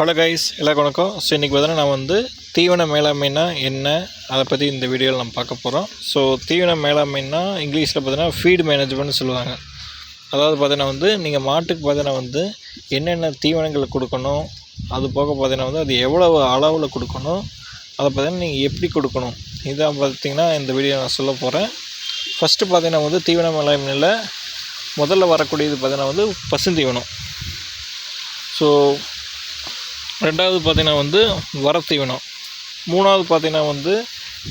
Hello guys எல்லாருக்கும் வணக்கம். So இன்றைக்கி பார்த்தீங்கன்னா நான் வந்து தீவன மேலாண்மைனா என்ன அதை பற்றி இந்த வீடியோவில் நம்ம பார்க்க போகிறோம் ஸோ தீவன மேலாண்மைனா இங்கிலீஷில் பார்த்தீங்கன்னா ஃபீட் மேனேஜ்மெண்ட்னு சொல்லுவாங்க. அதாவது பார்த்தீங்கன்னா வந்து நீங்கள் மாட்டுக்கு பார்த்தீங்கன்னா வந்து என்னென்ன தீவனங்கள் கொடுக்கணும் அது போக பார்த்தீங்கன்னா வந்து அது எவ்வளவு அளவில் கொடுக்கணும் அதை பார்த்தீங்கன்னா நீங்கள் எப்படி கொடுக்கணும் இதான் பார்த்தீங்கன்னா இந்த வீடியோ நான் சொல்ல போகிறேன் ஃபஸ்ட்டு பார்த்தீங்கன்னா வந்து தீவன மேலாண்மையில் முதல்ல வரக்கூடியது பார்த்தீங்கன்னா வந்து பசுந்தீவனம். ஸோ ரெண்டாவது பார்த்திங்கன்னா வந்து வரத்தீவனம் மூணாவது பார்த்திங்கன்னா வந்து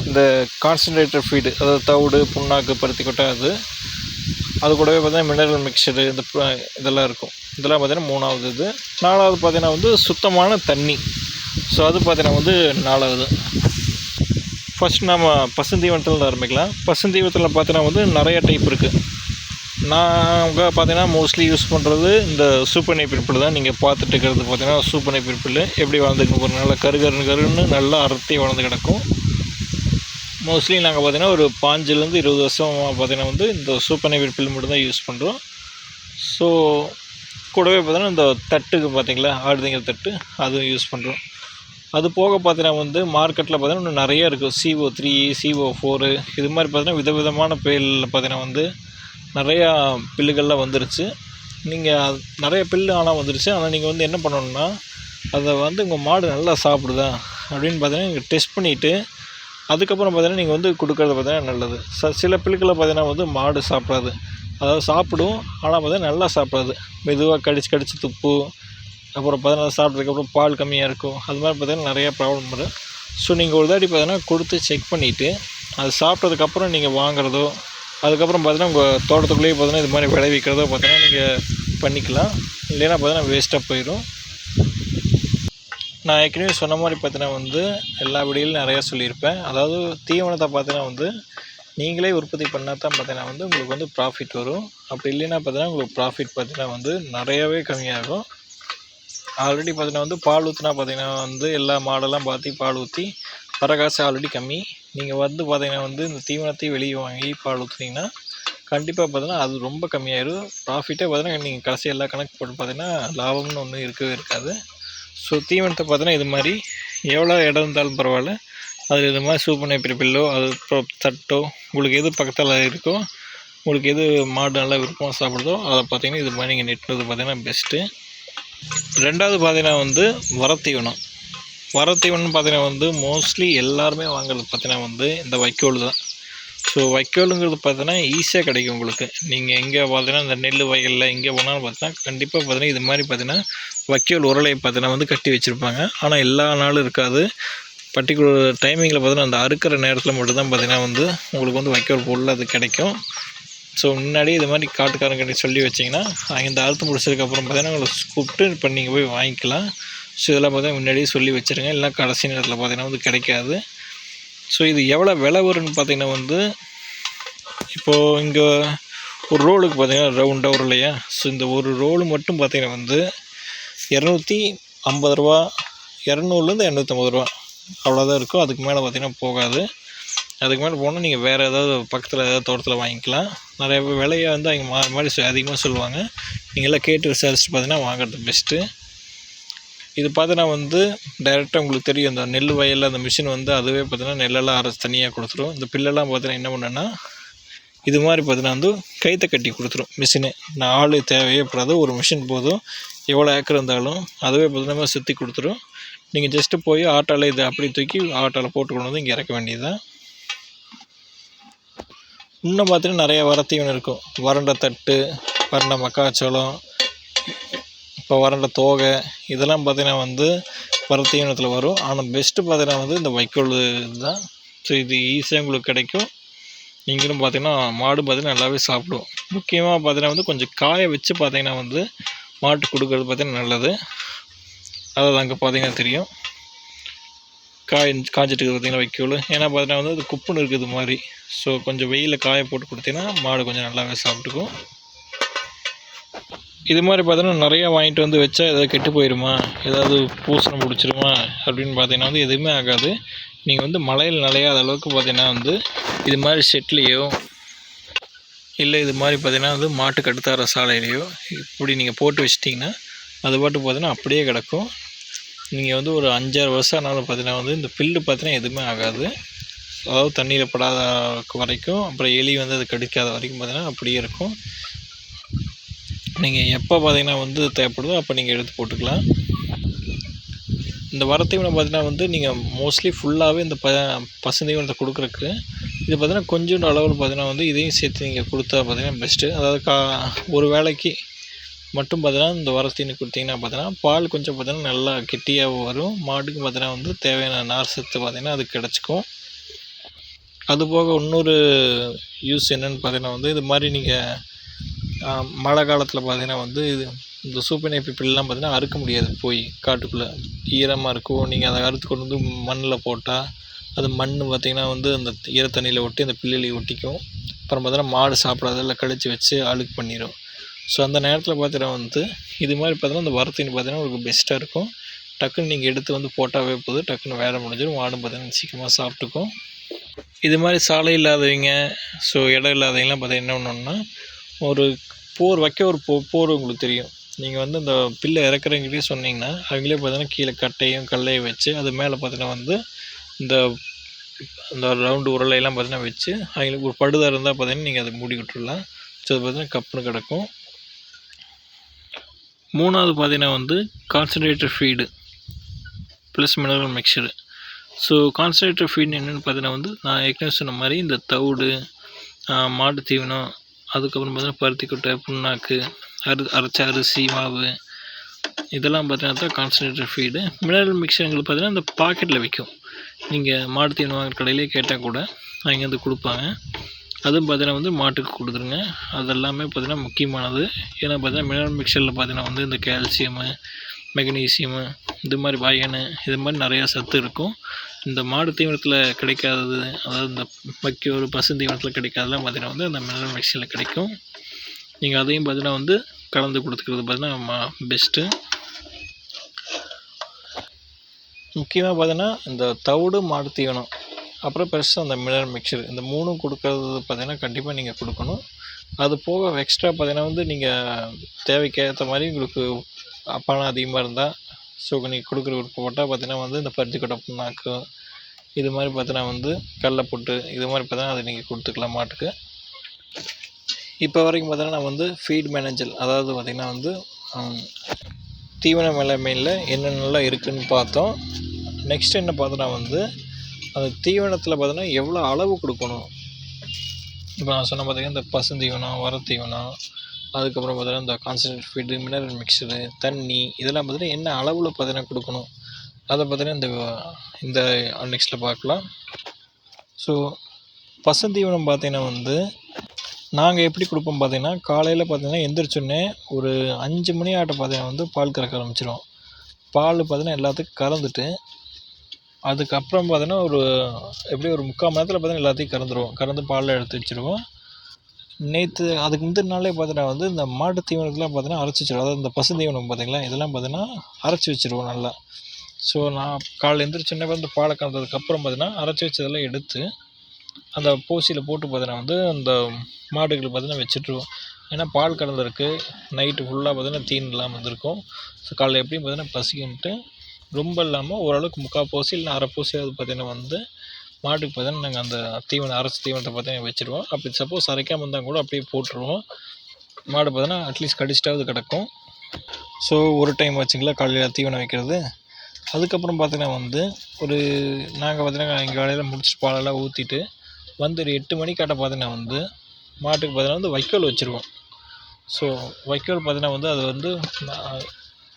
இந்த கான்சன்ட்ரேட்டட் ஃபீடு அதாவது தவிடு புண்ணாக்கு பருத்தி கொட்டை அது. அது கூடவே பார்த்திங்கன்னா மினரல் மிக்சரு இந்த இதெல்லாம் இருக்கும். இதெல்லாம் பார்த்திங்கன்னா மூணாவது இது. நாலாவது பார்த்திங்கன்னா வந்து சுத்தமான தண்ணி. ஸோ அது பார்த்திங்கன்னா வந்து நாலாவது. ஃபஸ்ட் நம்ம பசுந்தீவனத்தில் ஆரம்பிக்கலாம். பசுந்தீவத்தில் பார்த்தீங்கன்னா வந்து நிறைய டைப் இருக்குது நாங்கள் பார்த்தீங்கன்னா மோஸ்ட்லி யூஸ் பண்ணுறது இந்த சூப்பனை பிற்பில் தான். நீங்கள் பார்த்துட்டு இருக்கிறது பார்த்தீங்கன்னா சூப்பனை பிற்பில் எப்படி வளர்ந்துக்கணும் ஒரு நல்லா கருகருன்னு கருன்னு நல்லா அறுத்தி வளர்ந்து கிடக்கும். மோஸ்ட்லி நாங்கள் பார்த்தீங்கன்னா ஒரு பாஞ்சுலேருந்து இருபது வருஷம் பார்த்தீங்கன்னா வந்து இந்த சூப்பனை பிற்பில் மட்டும்தான் யூஸ் பண்ணுறோம் ஸோ கூடவே பார்த்தீங்கன்னா இந்த தட்டுக்கு பார்த்தீங்களா ஆடுதிங்கிற தட்டு அதுவும் யூஸ் பண்ணுறோம் அது போக பார்த்தீங்கன்னா வந்து மார்க்கெட்டில் பார்த்தீங்கன்னா இன்னும் நிறைய இருக்குது சிஓ த்ரீ சிஓ ஃபோரு இது மாதிரி பார்த்தீங்கன்னா விதவிதமான பேரில் பார்த்தீங்கன்னா வந்து நிறையா பில்லுகள்லாம் வந்துருச்சு. நீங்கள் நிறைய பில்லு ஆனால் வந்துருச்சு. ஆனால் நீங்கள் வந்து என்ன பண்ணணுன்னா அதை வந்து உங்கள் மாடு நல்லா சாப்பிடுதா அப்படின்னு பார்த்தீங்கன்னா நீங்கள் டெஸ்ட் பண்ணிவிட்டு அதுக்கப்புறம் பார்த்தீங்கன்னா நீங்கள் வந்து கொடுக்குறது பார்த்தீங்கன்னா நல்லது. ச சில பில்லுக்களை பார்த்தீங்கன்னா வந்து மாடு சாப்பிடாது. அதாவது சாப்பிடும் ஆனால் பார்த்தீங்கன்னா நல்லா சாப்பிடாது. மெதுவாக கடிச்சு கடிச்சு துப்பு. அப்புறம் பார்த்தீங்கன்னா சாப்பிட்றதுக்கப்புறம் பால் கம்மியாக இருக்கும். அது மாதிரி பார்த்தீங்கன்னா நிறையா ப்ராப்ளம் வரும். ஸோ நீங்கள் ஒரு தாட்டி பார்த்தீங்கன்னா கொடுத்து செக் பண்ணிவிட்டு அது சாப்பிட்டதுக்கப்புறம் நீங்கள் வாங்குறதோ அதுக்கப்புறம் பார்த்தீங்கன்னா உங்கள் தோட்டத்துக்குள்ளேயே பார்த்தீங்கன்னா இது மாதிரி விளைவிக்கிறத பார்த்தீங்கன்னா நீங்கள் பண்ணிக்கலாம். இல்லைன்னா பார்த்தீங்கன்னா வேஸ்ட்டாக போயிடும் நான் ஏற்கனவே சொன்ன மாதிரி பார்த்தீங்கன்னா வந்து எல்லா வீடியோலையும் நிறையா சொல்லியிருப்பேன். அதாவது தீவனத்தை பார்த்தீங்கன்னா வந்து நீங்களே உற்பத்தி பண்ணால் தான் பார்த்தீங்கன்னா வந்து உங்களுக்கு வந்து ப்ராஃபிட் வரும். அப்படி இல்லைன்னா பார்த்தீங்கன்னா உங்களுக்கு ப்ராஃபிட் பார்த்தீங்கன்னா வந்து நிறையாவே கம்மியாகும். ஆல்ரெடி பார்த்தீங்கன்னா வந்து பால் ஊற்றினா பார்த்தீங்கன்னா வந்து எல்லா மாடெல்லாம் பார்த்து பால் ஊற்றி வர காசு ஆல்ரெடி கம்மி. நீங்கள் வந்து பார்த்தீங்கன்னா வந்து இந்த தீவனத்தையும் வெளியே வாங்கி பால் ஊற்றுனீங்கன்னா கண்டிப்பாக பார்த்தீங்கன்னா அது ரொம்ப கம்மியாயிரும். ப்ராஃபிட்டே பார்த்தீங்கன்னா நீங்கள் கடைசி எல்லா கணக்கு போட்டு பார்த்தீங்கன்னா லாபம்னு ஒன்றும் இருக்கவே இருக்காது. ஸோ தீவனத்தை பார்த்தீங்கன்னா இது மாதிரி எவ்வளோ இடம் இருந்தாலும் பரவாயில்ல. அதில் இது மாதிரி சூப்பர் நைப்பர் பில்லோ அது தட்டோ உங்களுக்கு எது பக்கத்தில் இருக்கோ உங்களுக்கு எது மாடு நல்லா விருப்பமாக சாப்பிடுதோ அதை பார்த்தீங்கன்னா இது மாதிரி நீங்கள் நெட்டுறது பார்த்தீங்கன்னா பெஸ்ட்டு ரெண்டாவது பார்த்தீங்கன்னா வந்து வரத்தீவனம். வரத்தீவனம் பார்த்தீங்கன்னா வந்து மோஸ்ட்லி எல்லாருமே வாங்குறது பார்த்தீங்கன்னா வந்து இந்த வைக்கோல் தான். ஸோ வைக்கோலுங்கிறது பார்த்தீங்கன்னா ஈஸியாக கிடைக்கும் உங்களுக்கு. நீங்கள் எங்கே பார்த்தீங்கன்னா இந்த நெல் வயலில் எங்கே போனாலும் பார்த்தீங்கன்னா கண்டிப்பாக பார்த்தீங்கன்னா இது மாதிரி பார்த்தீங்கன்னா வைக்கோல் உரலை பார்த்தீங்கன்னா வந்து கட்டி வச்சுருப்பாங்க. ஆனால் எல்லா நாளும் இருக்காது. பர்டிகுலர் டைமிங்கில் பார்த்தீங்கன்னா அந்த அறுக்கிற நேரத்தில் மட்டும்தான் பார்த்தீங்கன்னா வந்து உங்களுக்கு வந்து வைக்கோல் பொருள் அது கிடைக்கும். ஸோ முன்னாடியே இது மாதிரி காட்டுக்காரங்கிட்ட சொல்லி வச்சிங்கன்னா இந்த அறுத்து முடிச்சதுக்கப்புறம் பார்த்தீங்கன்னா உங்களை கூப்பிட்டு இப்போ நீங்கள் போய் வாங்கிக்கலாம். ஸோ இதெல்லாம் பார்த்தீங்கன்னா முன்னாடியே சொல்லி வச்சுருங்க. இல்லை கடைசி நேரத்தில் பார்த்தீங்கன்னா வந்து கிடைக்காது. ஸோ இது எவ்வளோ விலை வரும்னு பார்த்தீங்கன்னா வந்து இப்போது இங்கே ஒரு ரோலுக்கு பார்த்தீங்கன்னா ரவுண்டாக வரும் இல்லையா ஸோ இந்த ஒரு ரோலு மட்டும் பார்த்தீங்கன்னா வந்து இரநூத்தி ஐம்பது ரூபா இரநூறுலேருந்து இரநூத்தம்பது ரூபா. அவ்வளோதான் இருக்கும். அதுக்கு மேலே பார்த்திங்கன்னா போகாது. அதுக்கு மேலே போனால் நீங்கள் வேறு ஏதாவது பக்கத்தில் ஏதாவது தோட்டத்தில் வாங்கிக்கலாம். நிறைய விலையை வந்து அவங்க மாறி மாறி அதிகமாக சொல்லுவாங்க. நீங்களாம் கேட்டு விசாரிச்சுட்டு பார்த்தீங்கன்னா வாங்குறது பெஸ்ட்டு இது பார்த்தீங்கன்னா வந்து டைரெக்டாக உங்களுக்கு தெரியும். இந்த நெல் வயலில் அந்த மிஷின் வந்து அதுவே பார்த்தீங்கன்னா நெல்லெல்லாம் அரைச்சி தனியாக கொடுத்துரும். இந்த பில்லெல்லாம் பார்த்தீங்கன்னா என்ன பண்ணுன்னா இது மாதிரி பார்த்தீங்கன்னா வந்து கைத்தை கட்டி கொடுத்துரும் மிஷினு நான் ஆள் தேவையே படாது. ஒரு மிஷின் போதும். எவ்வளோ ஏக்கர் இருந்தாலும் அதுவே பார்த்தீங்கன்னா சுற்றி கொடுத்துரும். நீங்கள் ஜஸ்ட்டு போய் ஆட்டோவில் இதை அப்படி தூக்கி ஆட்டோவில் போட்டு கொண்டு வந்து இங்கே இறக்க வேண்டியது தான் இன்னும் பார்த்தீங்கன்னா நிறைய வரத்தீவனம் இருக்கும். வறண்ட தட்டு வறண்ட மக்காச்சோளம் இப்போ வரண்ட தோகை இதெல்லாம் பார்த்தீங்கன்னா வந்து வரத்தீவனத்தில் வரும். ஆனால் பெஸ்ட்டு பார்த்தீங்கன்னா வந்து இந்த வைக்கோல் தான் ஸோ இது ஈஸியாக உங்களுக்கு கிடைக்கும். நீங்களும் பார்த்தீங்கன்னா மாடு பார்த்தீங்கன்னா நல்லாவே சாப்பிடும். முக்கியமாக பார்த்தீங்கன்னா வந்து கொஞ்சம் காய வச்சு பார்த்தீங்கன்னா வந்து மாட்டு கொடுக்கறது பார்த்தீங்கன்னா நல்லது. அதாவது அங்கே பார்த்தீங்கன்னா தெரியும். காய் காய்ச்சிட்டு இருக்குது பார்த்தீங்கன்னா வைக்கோல்? ஏன்னா பார்த்தீங்கன்னா வந்து அது குப்புன்னு இருக்குது மாதிரி. ஸோ கொஞ்சம் வெயிலில் காய போட்டு கொடுத்தீங்கன்னா மாடு கொஞ்சம் நல்லாவே சாப்பிட்டுக்கும். இது மாதிரி பார்த்தீங்கன்னா நிறையா வாங்கிட்டு வந்து வச்சா ஏதாவது கெட்டு போயிடுமா ஏதாவது பூசணம் பிடிச்சிருமா? அப்படின்னு பார்த்தீங்கன்னா வந்து எதுவுமே ஆகாது. நீங்கள் வந்து மழையில் நனையாத அளவுக்கு பார்த்தீங்கன்னா வந்து இது மாதிரி ஷெட்லேயோ இல்லை இது மாதிரி பார்த்தீங்கன்னா வந்து மாட்டு கட்டுத்தார சாலையிலையோ இப்படி நீங்கள் போட்டு வச்சிட்டிங்கன்னா அது பாட்டு பார்த்தீங்கன்னா அப்படியே கிடக்கும். நீங்கள் வந்து ஒரு அஞ்சாறு வருஷம் ஆனாலும் பார்த்தீங்கன்னா வந்து இந்த பில்லு பார்த்தீங்கன்னா எதுவுமே ஆகாது. அதாவது தண்ணியில் படாத வரைக்கும் அப்புறம் எலி வந்து அது கடிக்காத வரைக்கும் பார்த்தீங்கன்னா அப்படியே இருக்கும். நீங்கள் எப்போ பார்த்தீங்கன்னா வந்து தேவைப்படுதோ அப்போ நீங்கள் எடுத்து போட்டுக்கலாம். இந்த வரத்தீவனம் பார்த்தீங்கன்னா வந்து நீங்கள் மோஸ்ட்லி ஃபுல்லாகவே இந்த ப பசுந்தீவனத்தை கொடுக்குறக்கு இது பார்த்தீங்கன்னா கொஞ்சோண்டு அளவில் பார்த்தீங்கன்னா வந்து இதையும் சேர்த்து நீங்கள் கொடுத்தா பார்த்தீங்கன்னா பெஸ்ட்டு அதாவது கா ஒரு வேளைக்கு மட்டும் பார்த்தீங்கன்னா இந்த வரத்தீனி கொடுத்தீங்கன்னா பார்த்தீங்கன்னா பால் கொஞ்சம் பார்த்தீங்கன்னா நல்லா கெட்டியாக வரும். மாட்டுக்கு பார்த்தீங்கன்னா வந்து தேவையான நார் சத்து பார்த்தீங்கன்னா அது கிடச்சிக்கும். அதுபோக இன்னொரு யூஸ் என்னென்னு பார்த்தீங்கன்னா வந்து இது மாதிரி நீங்கள் மழை காலத்தில் பார்த்தீங்கன்னா வந்து இது இந்த சூப்பர் பில்லாம் பார்த்தீங்கன்னா அறுக்க முடியாது போய் காட்டுக்குள்ளே. ஈரமாக இருக்கும் நீங்கள் அதை அறுத்து கொண்டு வந்து மண்ணில் போட்டால் அது மண் பார்த்திங்கன்னா வந்து அந்த ஈரத்தண்ணியில் ஒட்டி அந்த பில்லுலேயே ஒட்டிக்கும். அப்புறம் பார்த்தீங்கன்னா மாடு சாப்பிடாதெல்லாம் கழிச்சு வச்சு அழுக்கு பண்ணிடும் ஸோ அந்த நேரத்தில் பார்த்தீங்கன்னா வந்து இது மாதிரி பார்த்தீங்கன்னா அந்த வரத்தீனி பார்த்தீங்கன்னா உங்களுக்கு பெஸ்ட்டாக இருக்கும். டக்குன்னு நீங்கள் எடுத்து வந்து போட்டாவே போதும். டக்குன்னு வேலை முடிஞ்சிடும் மாடும் பார்த்தீங்கன்னா சீக்கிரமாக சாப்பிட்டுக்கும். இது மாதிரி சாலை இல்லாதவங்க ஸோ இடம் இல்லாதவங்களாம் பார்த்தீங்கன்னா என்ன பண்ணணுன்னா ஒரு போர் வைக்க ஒரு போ போர் உங்களுக்கு தெரியும். நீங்கள் வந்து அந்த பில்லை இறக்குறவங்ககிட்டயே சொன்னீங்கன்னா அவங்களே பார்த்தீங்கன்னா கீழே கட்டையும் கல்லையும் வச்சு அது மேலே பார்த்தீங்கன்னா வந்து இந்த இந்த ரவுண்டு உருளையெல்லாம் பார்த்தீங்கன்னா வச்சு அவங்களுக்கு ஒரு படுதா இருந்தால் பார்த்தீங்கன்னா நீங்கள் அதை மூடி விட்டுடலாம் ஸோ அது பார்த்தீங்கன்னா கப்புன்னு கிடக்கும். மூணாவது பார்த்தீங்கன்னா வந்து concentrated feed plus mineral mixture so concentrated feed என்னென்னு பார்த்தீங்கன்னா வந்து நான் ஏற்கனவே சொன்ன மாதிரி இந்த தவிடு மாட்டு தீவனம் அதுக்கப்புறம் பார்த்தீங்கன்னா பருத்தி கொட்டை புண்ணாக்கு அரு அரைச்ச அரிசி மாவு இதெல்லாம் பார்த்தீங்கன்னா தான் கான்சன்ட்ரேட்டட் ஃபீடு மினரல் மிக்சருங்களுக்கு பார்த்தீங்கன்னா இந்த பாக்கெட்டில் விற்கும் நீங்கள் மாட்டு தீவனம் வாங்குற கடையிலே கேட்டால் கூட அவங்க வந்து கொடுப்பாங்க. அதுவும் பார்த்தீங்கன்னா வந்து மாட்டுக்கு கொடுத்துருங்க. அதெல்லாமே பார்த்தீங்கன்னா முக்கியமானது. ஏன்னா பார்த்தீங்கன்னா மினரல் மிக்சரில் பார்த்தீங்கன்னா வந்து இந்த கால்சியமு மெக்னீசியமு இது மாதிரி வயனு இது மாதிரி நிறையா சத்து இருக்கும். இந்த மாடு தீவனத்தில் கிடைக்காதது அதாவது இந்த வைக்கோல் பசுந்தீவனத்தில் கிடைக்காதெல்லாம் பார்த்தீங்கன்னா வந்து அந்த மினரல் மிக்சியில் கிடைக்கும். நீங்கள் அதையும் பார்த்தீங்கன்னா வந்து கலந்து கொடுத்துக்கிறது பார்த்தீங்கன்னா பெஸ்ட்டு முக்கியமாக பார்த்தீங்கன்னா இந்த தவிடு மாடு தீவனம் அப்புறம் பெருசாக அந்த மினரல் மிக்சர் இந்த மூணும் கொடுக்கறது பார்த்திங்கன்னா கண்டிப்பாக நீங்கள் கொடுக்கணும். அது போக எக்ஸ்ட்ரா பார்த்தீங்கன்னா வந்து நீங்கள் தேவைக்கு ஏற்ற மாதிரி உங்களுக்கு பணம் அதிகமாக இருந்தால் ஸோ நீங்கள் கொடுக்குற விருப்பம் போட்டால் பார்த்தீங்கன்னா வந்து இந்த பருத்தி கொட்டை இது மாதிரி பார்த்தீங்கன்னா வந்து கடலப்புட்டு இது மாதிரி பார்த்தீங்கன்னா அதை நீங்கள் கொடுத்துக்கலாம் மாட்டுக்கு. இப்போ வரைக்கும் பார்த்தீங்கன்னா நான் வந்து ஃபீட் மேனேஜர் அதாவது பார்த்திங்கன்னா வந்து தீவன மேலமையில் என்னென்னலாம் இருக்குதுன்னு பார்த்தோம். நெக்ஸ்ட் என்ன பார்த்தோன்னா வந்து அந்த தீவனத்தில் பார்த்தோன்னா எவ்வளோ அளவு கொடுக்கணும்? இப்போ நான் சொன்ன பார்த்தீங்கன்னா இந்த பசுந்தீவனம் வரத்தீவனம் அதுக்கப்புறம் பார்த்தீங்கன்னா இந்த கான்சன்ட்ரேட் ஃபீடு மினரல் மிக்சரு தண்ணி இதெல்லாம் பார்த்தீங்கன்னா என்ன அளவில் பார்த்தீங்கன்னா கொடுக்கணும்? அதை பார்த்தீங்கன்னா இந்த இந்த நெக்ஸ்ட்டில் பார்க்கலாம். ஸோ பசுந்தீவனம் பார்த்தீங்கன்னா வந்து நாங்கள் எப்படி கொடுப்போம் பார்த்தீங்கன்னா காலையில் பார்த்தீங்கன்னா எந்திரிச்சோடனே ஒரு அஞ்சு மணி ஆட்டம் பார்த்தீங்கன்னா வந்து பால் கறக்க ஆரம்பிச்சிடும் பால் பார்த்தீங்கன்னா எல்லாத்துக்கும் கறந்துட்டு அதுக்கப்புறம் பார்த்தீங்கன்னா ஒரு எப்படியும் ஒரு முக்கால் மணி நேரத்தில் பார்த்தீங்கன்னா எல்லாத்தையும் கறந்துடுவோம் கறந்து பாலில் எடுத்து வச்சுருவோம். நேற்று அதுக்கு முந்தின நாளே பார்த்தீங்கன்னா வந்து இந்த மாட்டு தீவனத்தெலாம் பார்த்தீங்கன்னா அரைச்சி வச்சிருவோம். அதாவது இந்த பசு தீவனம் பார்த்தீங்களா இதெல்லாம் பார்த்தீங்கன்னா அரைச்சி வச்சுருவோம் நல்லா. ஸோ நான் காலைல எந்திரிச்சோடனே வந்து பாலை கறந்ததுக்கப்புறம் பார்த்தீங்கன்னா அரைச்சி வச்சதெல்லாம் எடுத்து அந்த பூசியில் போட்டு பார்த்தீங்கன்னா வந்து அந்த மாடுகளுக்கு பார்த்தீங்கன்னா வச்சுட்ருவோம் ஏன்னா பால் கலந்துருக்கு நைட்டு ஃபுல்லாக பார்த்தீங்கன்னா தீன் இல்லாமல் இருந்திருக்கும். ஸோ காலைல எப்படியும் பார்த்தீங்கன்னா பசிக்குன்ட்டு ரொம்ப இல்லாமல் ஓரளவுக்கு முக்கால் பூசி இல்லைனா அரை போசியாவது பார்த்தீங்கன்னா வந்து மாட்டுக்கு பார்த்தீங்கன்னா நாங்கள் அந்த தீவனம் அரைச்ச தீவனத்தை பார்த்தீங்கன்னா வச்சுருவோம். அப்படி சப்போஸ் அரைக்காமல் இருந்தால் கூட அப்படியே போட்டுருவோம். மாடு பார்த்தீங்கன்னா அட்லீஸ்ட் கடிச்சிட்டாவது கிடக்கும். ஸோ ஒரு டைம் வச்சுங்களா காலையில் தீவனம் வைக்கிறது. அதுக்கப்புறம் பார்த்தீங்கன்னா வந்து ஒரு நாங்கள் பார்த்தீங்கன்னா எங்கள் வேலையில் முடிச்சுட்டு பாலெல்லாம் ஊற்றிட்டு வந்து ஒரு எட்டு மணிக்காட்ட பார்த்தீங்கன்னா வந்து மாட்டுக்கு பார்த்தீங்கன்னா வந்து வைக்கோல் வச்சுருவோம். ஸோ வைக்கோல் பார்த்தீங்கன்னா வந்து அது வந்து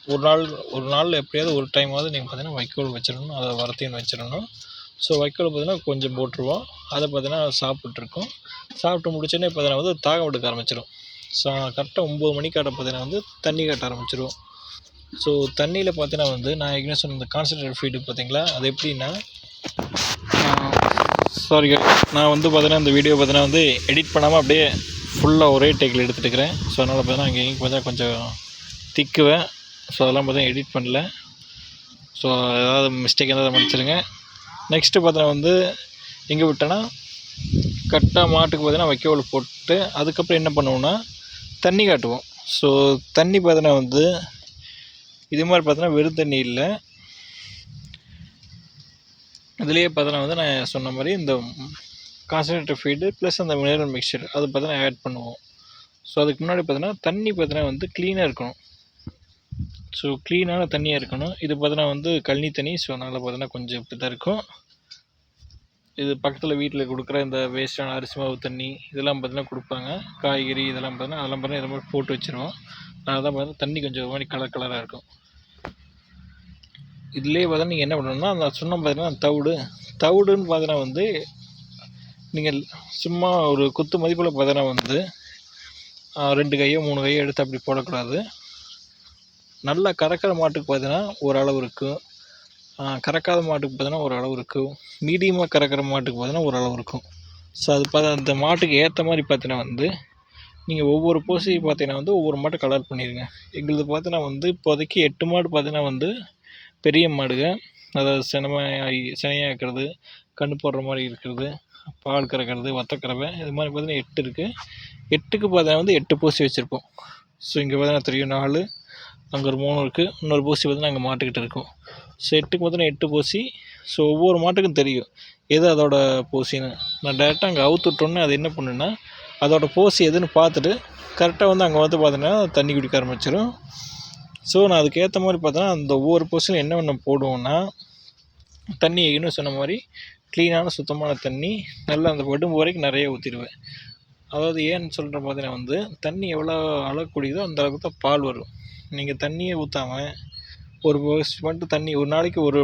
ஒரு நாள் ஒரு நாளில் எப்படியாவது ஒரு டைமாவது நீங்கள் பார்த்தீங்கன்னா வைக்கோல் வச்சிடணும் அதை வரத்தையும் வச்சிடணும் ஸோ வைக்கோல் பார்த்தீங்கன்னா கொஞ்சம் போட்டுருவோம். அதை பார்த்தீங்கன்னா சாப்பிட்ருக்கோம் சாப்பிட்டு முடிச்சோடனே பார்த்தீங்கன்னா வந்து தாகம் எடுக்க ஆரம்பிச்சிடும் ஸோ கரெக்டாக ஒம்பது மணிக்காட்ட பார்த்தீங்கன்னா வந்து தண்ணி கட்ட ஆரம்பிச்சிடும் ஸோ தண்ணியில் பார்த்தீங்கன்னா வந்து நான் ஏற்கனவே சொன்ன இந்த கான்சன்ட்ரேட் ஃபீடு பார்த்தீங்களா? அது எப்படின்னா சாரி நான் வந்து பார்த்தீங்கன்னா இந்த வீடியோ பார்த்தீங்கன்னா வந்து எடிட் பண்ணாமல் அப்படியே ஃபுல்லாக ஒரே டேக்கில் எடுத்துகிட்டு இருக்கிறேன் ஸோ அதனால் பார்த்தீங்கன்னா அங்கே இங்கே பார்த்தா கொஞ்சம் திக்குவேன். ஸோ அதெல்லாம் பார்த்தீங்கன்னா எடிட் பண்ணல. ஸோ ஏதாவது மிஸ்டேக் இருந்தால் மன்னிச்சிருங்க நெக்ஸ்ட்டு பார்த்தீங்கன்னா வந்து எங்கே விட்டோன்னா கரெக்டாக மாட்டுக்கு பார்த்தீங்கன்னா வைக்கோல் போட்டு அதுக்கப்புறம் என்ன பண்ணுவோம்னா தண்ணி காட்டுவோம். ஸோ தண்ணி பார்த்தீங்கன்னா வந்து இது மாதிரி பார்த்தீங்கன்னா வெறும் தண்ணி இல்லை. இதுலேயே பார்த்தோன்னா வந்து நான் சொன்ன மாதிரி இந்த கான்சன்ட்ரேட்டட் ஃபீடு ப்ளஸ் அந்த மினரல் மிக்சர் அது பார்த்தீங்கன்னா ஆட் பண்ணுவோம். ஸோ அதுக்கு முன்னாடி பார்த்தோன்னா தண்ணி பார்த்தீங்கன்னா வந்து க்ளீனாக இருக்கணும். ஸோ க்ளீனான தண்ணியாக இருக்கணும். இது பார்த்தீங்கன்னா வந்து கழனி தண்ணி. ஸோ அதனால் பார்த்தீங்கன்னா கொஞ்சம் இப்படி தான் இருக்கும். இது பக்கத்தில் வீட்டில் கொடுக்குற இந்த வேஸ்டான அரிசி மாவு தண்ணி இதெல்லாம் பார்த்தீங்கன்னா கொடுப்பாங்க. காய்கறி இதெல்லாம் பார்த்தீங்கன்னா அதெல்லாம் பார்த்தீங்கன்னா இதை மாதிரி போட்டு வச்சுருவோம். அதனால் தான் பார்த்தீங்கன்னா தண்ணி கொஞ்சம் ஒரு மாதிரி கலர் கலராக இருக்கும். இதுலேயே பார்த்தீங்கன்னா நீங்கள் என்ன பண்ணணும்னா அந்த சொன்ன பார்த்தீங்கன்னா தவிடு. தவிடுன்னு பார்த்தீங்கன்னா வந்து நீங்கள் சும்மா ஒரு குத்து மதிப்பில் பார்த்தீங்கன்னா வந்து ரெண்டு கையோ மூணு கையோ எடுத்து அப்படி போடக்கூடாது. நல்லா கறக்கிற மாட்டுக்கு பார்த்தீங்கன்னா ஓரளவு இருக்கும் கறக்காத மாட்டுக்கு பார்த்தீங்கன்னா ஒரு அளவு இருக்கும் மீடியமாக கறக்கிற மாட்டுக்கு பார்த்தீங்கன்னா ஓரளவு இருக்கும். ஸோ அது பார்த்தா அந்த மாட்டுக்கு ஏற்ற மாதிரி பார்த்தீங்கன்னா வந்து நீங்கள் ஒவ்வொரு பூசையும் பார்த்தீங்கன்னா வந்து ஒவ்வொரு மாட்டை கலர் பண்ணிடுங்க. எங்களது பார்த்தீங்கன்னா வந்து இப்போதைக்கு எட்டு மாடு பார்த்தீங்கன்னா வந்து பெரிய மாடுங்க. அதாவது சினமாகி இருக்கிறது கன்று போடுற மாதிரி இருக்கிறது பால் கறக்கிறது வத்த கறவை இது மாதிரி பார்த்தீங்கன்னா எட்டு இருக்குது எட்டுக்கு பார்த்தீங்கன்னா வந்து எட்டு பூசி வச்சுருப்போம். ஸோ இங்கே பார்த்தீங்கன்னா தெரியும் நாலு அங்கே ஒரு மூணு இருக்குது இன்னொரு பூசி பார்த்தீங்கன்னா அங்கே மாட்டுக்கிட்டு இருக்கும். ஸோ எட்டுக்கு பார்த்தீங்கன்னா எட்டு பூசி. ஸோ ஒவ்வொரு மாட்டுக்கும் தெரியும் எது அதோட பூசின்னு. நான் டேரெக்டாக அங்கே அவுத்து விட்டோன்னே அது என்ன பண்ணுன்னா அதோட பூசி எதுன்னு பார்த்துட்டு கரெக்டாக வந்து அங்கே வந்து பார்த்தீங்கன்னா தண்ணி குடிக்க ஆரம்பிச்சிடும் ஸோ நான் அதுக்கேற்ற மாதிரி பார்த்தோன்னா அந்த ஒவ்வொரு பூசிலும் என்ன ஒன்று போடுவோன்னா தண்ணி இன்னும் சொன்ன மாதிரி க்ளீனான சுத்தமான தண்ணி நல்லா அந்த வடும்பு வரைக்கும் நிறைய ஊற்றிடுவேன் அதாவது ஏன்னு சொல்கிற பார்த்தீங்கன்னா வந்து தண்ணி எவ்வளோ அளவு குடிக்குதோ அந்த அளவுக்கு தான் பால் வரும். நீங்கள் தண்ணியே ஊற்றாம ஒரு மட்டும் தண்ணி ஒரு நாளைக்கு ஒரு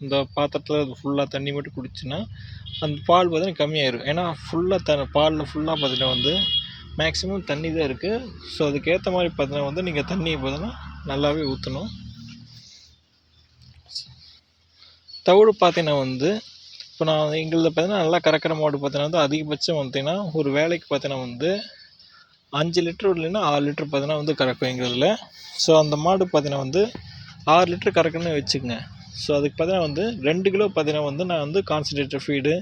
இந்த பாத்திரத்தில் ஃபுல்லாக தண்ணி மட்டும் குடிச்சுன்னா அந்த பால் பார்த்தீங்கன்னா கம்மியாயிரும். ஏன்னா ஃபுல்லாக த பாலில் ஃபுல்லாக பார்த்தீங்கன்னா வந்து மேக்ஸிமம் தண்ணி தான் இருக்குது ஸோ அதுக்கேற்ற மாதிரி பார்த்தீங்கன்னா வந்து நீங்கள் தண்ணியை பார்த்தீங்கன்னா நல்லாவே ஊற்றணும் தவிடு பார்த்தீங்கன்னா வந்து இப்போ நான் எங்களது பார்த்தீங்கன்னா நல்லா கறக்கிற மாடு பார்த்தீங்கன்னா வந்து அதிகபட்சம் பார்த்தீங்கன்னா ஒரு வேலைக்கு பார்த்தீங்கன்னா வந்து அஞ்சு லிட்ரு இல்லைன்னா ஆறு லிட்ரு பார்த்தீங்கன்னா வந்து கறக்கும் எங்களுதில் ஸோ அந்த மாடு பார்த்தீங்கன்னா வந்து ஆறு லிட்ரு கறக்குன்னு வச்சுக்கோங்க. ஸோ அதுக்கு பார்த்தீங்கன்னா வந்து ரெண்டு கிலோ பார்த்தீங்கன்னா வந்து நான் வந்து கான்சன்ட்ரேட்டட் ஃபீடு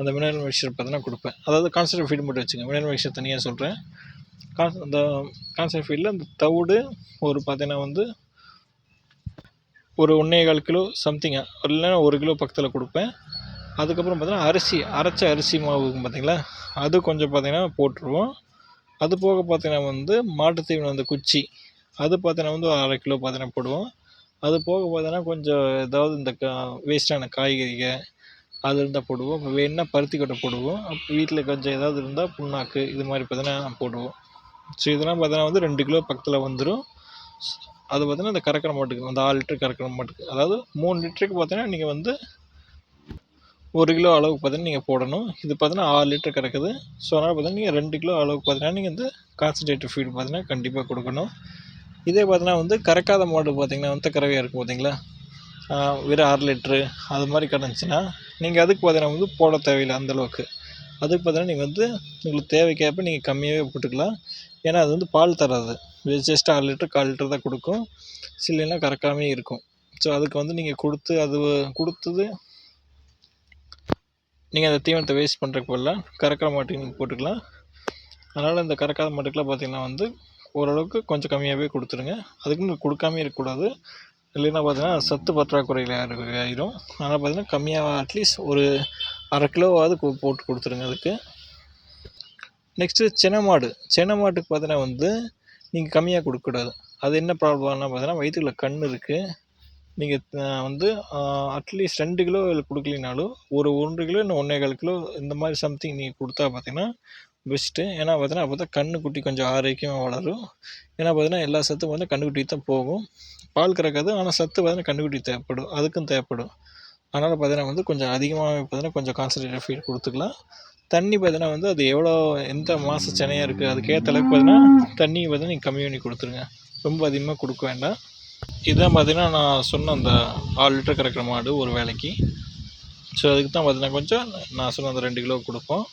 அந்த மினரல் மிக்சர் பார்த்தீங்கன்னா கொடுப்பேன். அதாவது கான்சன்ட்ரேட் ஃபீடு மட்டும் வச்சுங்க மினரல் மிக்சர் தனியாக சொல்கிறேன் கான் அந்த கான்சன்ட்ரேட் ஃபீடில் அந்த தவிடு ஒரு பார்த்தீங்கன்னா வந்து ஒரு ஒன்றே கால் கிலோ சம்திங் இல்லைன்னா ஒரு கிலோ பக்கத்தில் கொடுப்பேன். அதுக்கப்புறம் பார்த்தீங்கன்னா அரிசி அரைச்ச அரிசி மாவு பார்த்தீங்களா அது கொஞ்சம் பார்த்தீங்கன்னா போட்டுருவோம். அது போக பார்த்தீங்கன்னா வந்து மாட்டு தீவனம் அந்த குச்சி. அது பார்த்தீங்கன்னா வந்து அரை கிலோ பார்த்தீங்கன்னா போடுவோம். அது போக பார்த்தீங்கன்னா கொஞ்சம் ஏதாவது இந்த கா வேஸ்ட்டான காய்கறிகள் அது இருந்தால் போடுவோம். இப்போ வேணும்னா பருத்தி கொட்டை போடுவோம். அப்போ வீட்டில் கொஞ்சம் ஏதாவது இருந்தால் புண்ணாக்கு இது மாதிரி பார்த்தீங்கன்னா போடுவோம். ஸோ இதெல்லாம் பார்த்தீங்கன்னா வந்து ரெண்டு கிலோ பக்கத்தில் வந்துடும் அது பார்த்தீங்கன்னா இந்த கறக்கிற மாட்டுக்கு அந்த ஆறு லிட்டர் கறக்கிற மாட்டுக்கு. அதாவது மூணு லிட்டருக்கு பார்த்தீங்கன்னா நீங்கள் வந்து ஒரு கிலோ அளவுக்கு பார்த்தீங்கன்னா நீங்கள் போடணும். இது பார்த்தீங்கன்னா ஆறு லிட்டர் கிடக்குது. ஸோ அதனால் பார்த்தீங்கன்னா நீங்கள் ரெண்டு கிலோ அளவுக்கு பார்த்தீங்கன்னா நீங்கள் வந்து கான்சன்ட்ரேட் ஃபீட் பார்த்தீங்கன்னா கண்டிப்பாக கொடுக்கணும். இதே பார்த்தீங்கன்னா வந்து கறக்காத மாடு பார்த்தீங்கன்னா வந்து கறவையாக இருக்கும் பார்த்தீங்களா? வெறும் ஆறு லிட்ரு அது மாதிரி கிடந்துச்சின்னா நீங்கள் அதுக்கு பார்த்தீங்கன்னா வந்து போட தேவையில்லை அந்தளவுக்கு அதுக்கு பார்த்தீங்கன்னா நீங்கள் வந்து உங்களுக்கு தேவைக்கேற்ப நீங்கள் கம்மியாகவே போட்டுக்கலாம். ஏன்னா அது வந்து பால் தராது. ஜஸ்ட் ஆறு லிட்டர் கால் லிட்டர் தான் கொடுக்கும். சில்லாம் கறக்காமே இருக்கும். ஸோ அதுக்கு வந்து நீங்கள் கொடுத்து அது கொடுத்தது நீங்கள் அந்த தீவனத்தை வேஸ்ட் பண்ணுறக்கு பதிலாக கறக்கிற மாட்டுக்கு நீங்கள் போட்டுக்கலாம். அதனால் இந்த கறக்காத மாட்டுக்கெலாம் பார்த்தீங்கன்னா வந்து ஓரளவுக்கு கொஞ்சம் கம்மியாகவே கொடுத்துருங்க. அதுக்குன்னு கொடுக்காமே இருக்கக்கூடாது. இல்லைன்னா பார்த்தீங்கன்னா சத்து பற்றாக்குறையில் ஆயிடும் அதனால் பார்த்தீங்கன்னா கம்மியாக அட்லீஸ்ட் ஒரு அரை கிலோவாவது போட்டு கொடுத்துருங்க அதுக்கு. நெக்ஸ்ட்டு சென மாடு. சென மாட்டுக்கு பார்த்தீங்கன்னா வந்து நீங்கள் கம்மியாக கொடுக்கக்கூடாது. அது என்ன ப்ராப்ளம்னா பார்த்தீங்கன்னா வயிற்றுக்குள்ள கண் இருக்குது நீங்கள் வந்து அட்லீஸ்ட் ரெண்டு கிலோ கொடுக்கலினாலும் ஒரு ஒன்று கிலோ இல்லை ஒன்றே கால் கிலோ இந்த மாதிரி சம்திங் நீங்கள் கொடுத்தா பார்த்தீங்கன்னா பெஸ்ட்டு ஏன்னா பார்த்தீங்கன்னா அப்போ தான் கன்றுக்குட்டி கொஞ்சம் ஆரோக்கியமாக வளரும். ஏன்னா பார்த்தீங்கன்னா எல்லா சத்தும் வந்து கண்ணுக்குட்டி தான் போகும். பால் கறக்காது ஆனால் சத்து பார்த்தீங்கன்னா கன்றுக்குட்டி தேவைப்படும். அதுக்கும் தேவைப்படும். அதனால் பார்த்தீங்கன்னா வந்து கொஞ்சம் அதிகமாகவே பார்த்தீங்கன்னா கொஞ்சம் கான்சன்ட்ரேட் ஃபீட் கொடுத்துக்கலாம். தண்ணி பார்த்தீங்கன்னா வந்து அது எவ்வளோ எந்த மாத செனையாக இருக்குது அதுக்கேற்ற அளவுக்கு பார்த்தீங்கன்னா தண்ணி பார்த்தீங்கன்னா நீங்கள் கம்மி பண்ணி கொடுத்துருங்க. ரொம்ப அதிகமாக கொடுக்க வேண்டாம். இதுதான் பார்த்தீங்கன்னா நான் சொன்ன அந்த ஆறு லிட்டர் கறக்கிற மாடு ஒரு வேலைக்கு. ஸோ அதுக்கு தான் பார்த்தீங்கன்னா கொஞ்சம் நான் சொன்ன அந்த ரெண்டு கிலோ கொடுப்போம்.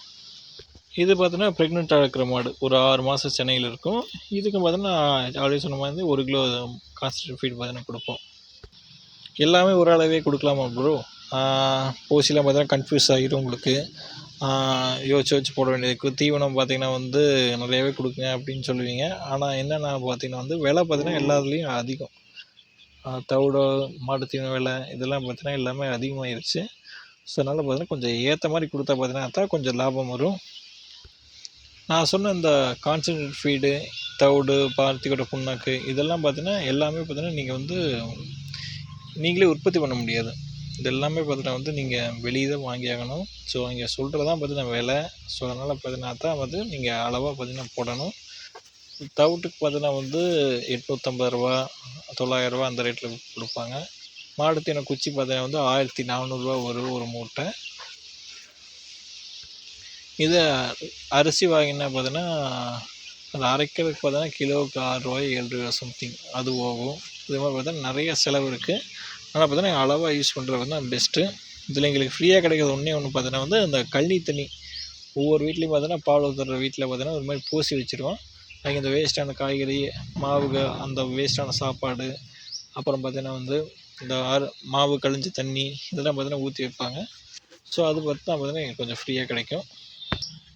இது பார்த்தீங்கன்னா ப்ரெக்னெண்ட்டாக இருக்கிற மாடு. ஒரு ஆறு மாதம் சென்னையில் இருக்கும். இதுக்கு பார்த்தீங்கன்னா ஆல்ரெடி சொன்ன மாதிரி ஒரு கிலோ கான்சன்ட்ரேட் ஃபீட் பார்த்தீங்கன்னா கொடுப்போம். எல்லாமே ஒரு அளவே கொடுக்கலாமா ப்ரோ போசிலாம் பார்த்தீங்கன்னா கன்ஃபியூஸ் ஆகிடும் உங்களுக்கு. யோசிச்சு வச்சு போட வேண்டியது தீவனம் பார்த்தீங்கன்னா வந்து நிறையவே கொடுக்குங்க அப்படின்னு சொல்லுவீங்க. ஆனால் என்னென்னா பார்த்தீங்கன்னா வந்து விலை பார்த்தீங்கன்னா எல்லாத்துலேயும் அதிகம். தவிடோ மாட்டு தீவன விலை இதெல்லாம் பார்த்தீங்கன்னா எல்லாமே அதிகமாகிருச்சு ஸோ அதனால் பார்த்தீங்கன்னா கொஞ்சம் ஏற்ற மாதிரி கொடுத்தா பார்த்தீங்கன்னா தான் கொஞ்சம் லாபம் வரும். நான் சொன்ன இந்த கான்சன்ட்ரேட் ஃபீடு தவிடு பருத்திக்கொட்டை புண்ணாக்கு இதெல்லாம் பார்த்தீங்கன்னா எல்லாமே பார்த்தீங்கன்னா நீங்கள் வந்து நீங்களே உற்பத்தி பண்ண முடியாது. இது எல்லாமே பார்த்தீங்கன்னா வந்து நீங்கள் வெளியே தான் வாங்கி ஆகணும். ஸோ இங்கே சொல்கிறது தான் பார்த்தீங்கன்னா விலை. ஸோ அதனால் பார்த்தீங்கன்னா தான் வந்து நீங்கள் அளவாக பார்த்தீங்கன்னா போடணும். தவிட்டுக்கு பார்த்தீங்கன்னா வந்து எட்நூற்றம்பது ரூபா தொள்ளாயிரரூபா அந்த ரேட்டில் கொடுப்பாங்க. மாடு தீவன குச்சி பார்த்தீங்கன்னா வந்து ஆயிரத்தி நானூறுரூவா வரும் ஒரு மூட்டை. இது அரிசி வாங்கினா பார்த்தீங்கன்னா அது அரைக்கிறதுக்கு பார்த்தீங்கன்னா கிலோவுக்கு ஆறு ரூபாய் ஏழு ரூபா சம்திங் அது போகும். இது மாதிரி பார்த்தீங்கன்னா நிறைய செலவு இருக்குது ஆனால் பார்த்தீங்கன்னா அளவாக யூஸ் பண்ணுறது தான் பெஸ்ட்டு இதில் எங்களுக்கு ஃப்ரீயாக கிடைக்கிறது ஒன்றே ஒன்று பார்த்தீங்கன்னா வந்து அந்த கழனி தண்ணி. ஒவ்வொரு வீட்லேயும் பார்த்தீங்கன்னா பால் ஊற்றுற வீட்டில் பார்த்தீங்கன்னா ஒரு மாதிரி பூசி வச்சுருவோம் அங்கே இந்த வேஸ்ட்டான காய்கறி மாவுக அந்த வேஸ்ட்டான சாப்பாடு அப்புறம் பார்த்தீங்கன்னா வந்து இந்த ஆறு மாவு கழிஞ்ச தண்ணி இதெல்லாம் பார்த்தீங்கன்னா ஊற்றி வைப்பாங்க. ஸோ அது பார்த்து தான் பார்த்தீங்கன்னா எங்களுக்கு கொஞ்சம் ஃப்ரீயாக கிடைக்கும்.